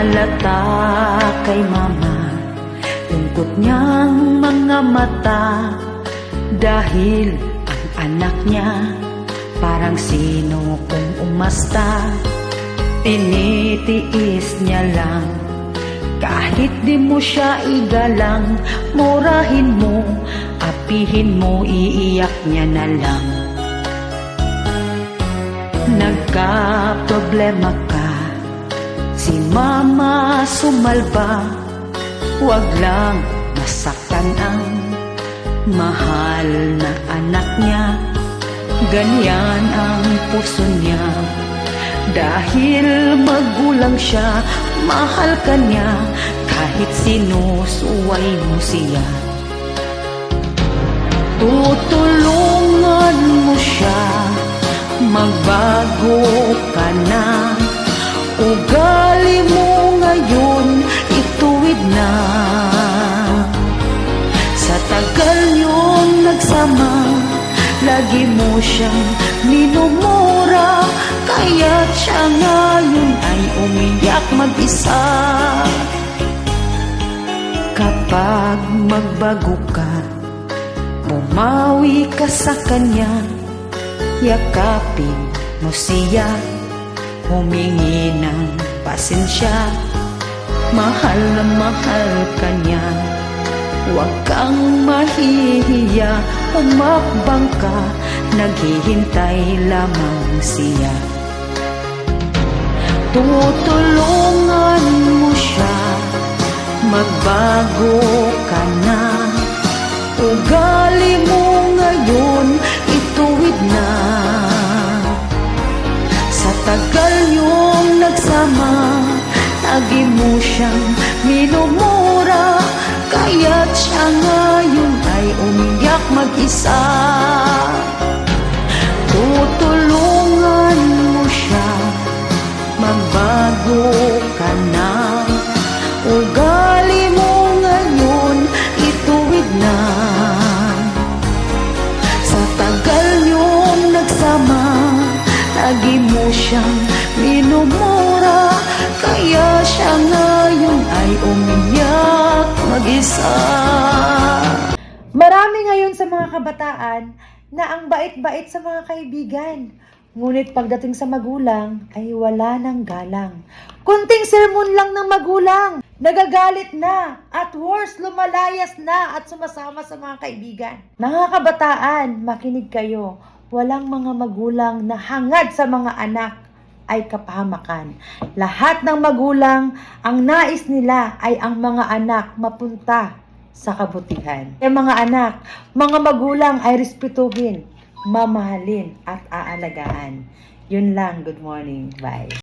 halata kay mama. Lungkot niyang mga mata Dahil ang anak niya Parang sino kung umasta. Tinitiis niya lang Kahit di mo siya igalang Murahin mo, apihin mo Iiyak niya na lang. Nagka-problema ka Si mama sumalba Huwag lang masaktan ang Mahal na anak niya. Ganyan ang puso niya. Dahil magulang siya Mahal ka niya. Kahit sinusuway mo siya. Tutulungan Ituwid na. Sa tagal niyong nagsama Lagi mo siyang minumura. Kaya siya ngayon ay umiyak mag-isa. Kapag magbago ka Bumawi ka sa kanya. Yakapin mo siya Humingi ng pasensya Mahal na mahal ka niya. Huwag kang mahihiya. Umakbang ka. Naghihintay lamang siya. Tutulungan mo siya. Magbago ka na. Ugali mo ngayon. Ituwid na. Sa tagal yung nagsama Lagi mo siyang minumura. Kaya't siya ngayon ay umiyak mag-isa. Tutulungan mo siya Magbago ka na. Ugali mo ngayon Ituwid na. Sa tagal niyong nagsama Lagi mo siyang mag-isa Marami ngayon sa mga kabataan na ang bait-bait sa mga kaibigan. Ngunit pagdating sa magulang ay wala ng galang. Kunting sermon lang ng magulang, nagagalit na at worse, lumalayas na at sumasama sa mga kaibigan. Mga kabataan, makinig kayo. Walang mga magulang na hangad sa mga anak ay kapahamakan. Lahat ng magulang, ang nais nila ay ang mga anak mapunta sa kabutihan. Kaya mga anak, mga magulang ay respetuhin, mamahalin at aalagaan. Yun lang. Good morning. Bye.